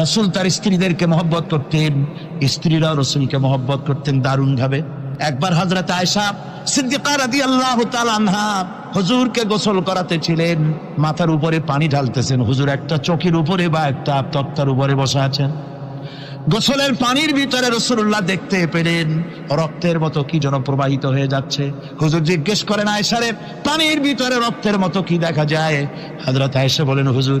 রসুল তার স্ত্রীদেরকে মহব্বত করতেন, স্ত্রীরাও রসুলকে মহব্বত করতেন দারুণ ভাবে একবার হজরত আয়সা সিদ্দিকা রাদি আল্লাহ আনহা হুজুরকে গোসল করাতে ছিলেন, মাথার উপরে পানি ঢালতেছেন। হুজুর একটা চোখের উপরে বা একটা তক্তার উপরে বসে আছেন। গোসলের পানির ভিতরে রসুল্লাহ দেখতে পেলেন, রক্তের মতো কি যেন প্রবাহিত হয়ে যাচ্ছে। হুজুর জিজ্ঞেস করেন আয়সারে পানির ভিতরে রক্তের মতো কি দেখা যায়? হাজরত আয়সা বলেন, হুজুর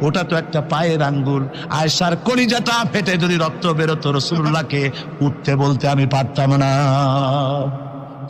ওটা তো একটা পায়ের আঙ্গুল। আয়সার কলিজাটা ফেটে যদি রক্ত বেরোতো রসুল্লাহকে, উঠতে বলতে আমি পারতাম না।